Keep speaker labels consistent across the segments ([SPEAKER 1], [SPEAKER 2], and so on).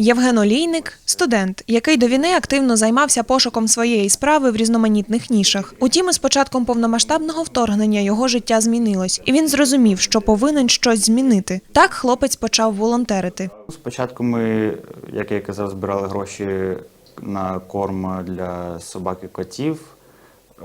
[SPEAKER 1] Євген Олійник студент, який до війни активно займався пошуком своєї справи в різноманітних нішах. Утім, із початком повномасштабного вторгнення його життя змінилось, і він зрозумів, що повинен щось змінити. Так хлопець почав волонтерити.
[SPEAKER 2] Спочатку ми, як я казав, збирали гроші на корм для собак і котів.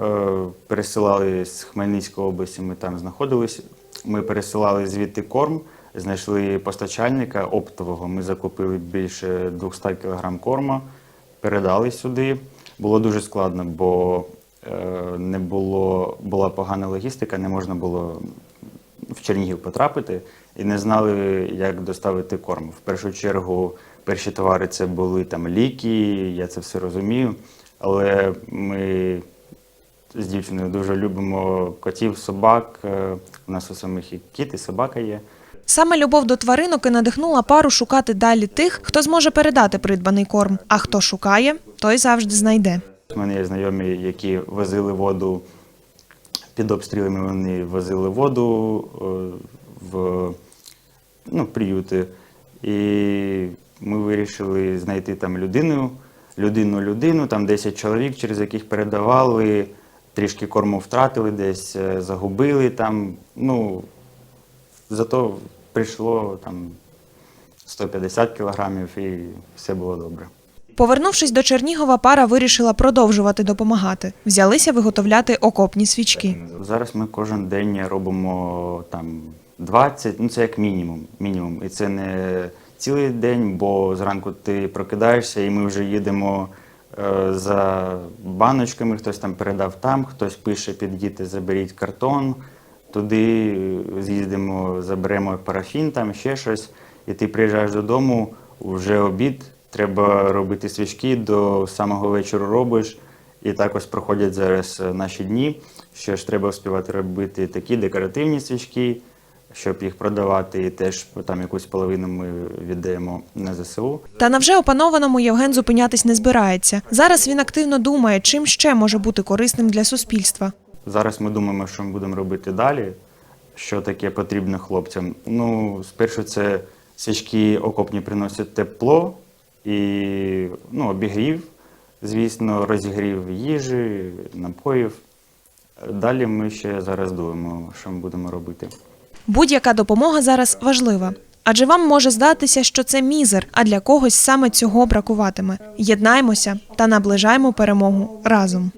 [SPEAKER 2] Е, Пересилали з Хмельницької області, ми там знаходились. Ми пересилали звідти корм, знайшли постачальника оптового. Ми закупили більше 200 кг корму, передали сюди. Було дуже складно, бо е, не було, була погана логістика, не можна було в Чернігів потрапити і не знали, як доставити корм. В першу чергу перші товари це були там ліки, я це все розумію. Але ми з дівчиною дуже любимо котів, собак. Е, У нас у самих і кіт, і собака є.
[SPEAKER 1] Саме любов до тваринок і надихнула пару шукати далі тих, хто зможе передати придбаний корм. А хто шукає, той завжди знайде.
[SPEAKER 2] У мене є знайомі, які возили воду під обстрілами. Вони возили воду е, в ну, приюти. І ми вирішили знайти там людину, людину, людину, там 10 чоловік, через яких передавали, трішки корму втратили, десь е, загубили там. Ну, зато прийшло там 150 кілограмів і все було добре.
[SPEAKER 1] Повернувшись до Чернігова, пара вирішила продовжувати допомагати. Взялися виготовляти окопні свічки.
[SPEAKER 2] Зараз ми кожен день робимо там 20, ну це як мінімум. мінімум. І це не цілий день, бо зранку ти прокидаєшся і ми вже їдемо е, за баночками, хтось там передав там, хтось пише підійти, заберіть картон. Туди з'їздимо, заберемо парафін, там ще щось, і ти приїжджаєш додому, вже обід, треба робити свічки, до самого вечора робиш. І так ось проходять зараз е, наші дні. Що ж треба вспівати робити такі декоративні свічки, щоб їх продавати, і теж там якусь половину ми віддаємо на ЗСУ.
[SPEAKER 1] Та на вже опанованому Євген зупинятись не збирається. Зараз він активно думає, чим ще може бути корисним для суспільства.
[SPEAKER 2] Зараз ми думаємо, що ми будемо робити далі, що таке потрібно хлопцям. Ну, спершу це свічки окопні приносять тепло і ну, обігрів, звісно, розігрів їжі, напоїв. Далі ми ще зараз думаємо, що ми будемо робити.
[SPEAKER 1] Будь-яка допомога зараз важлива. Адже вам може здатися, що це мізер, а для когось саме цього бракуватиме. Єднаймося та наближаємо перемогу разом.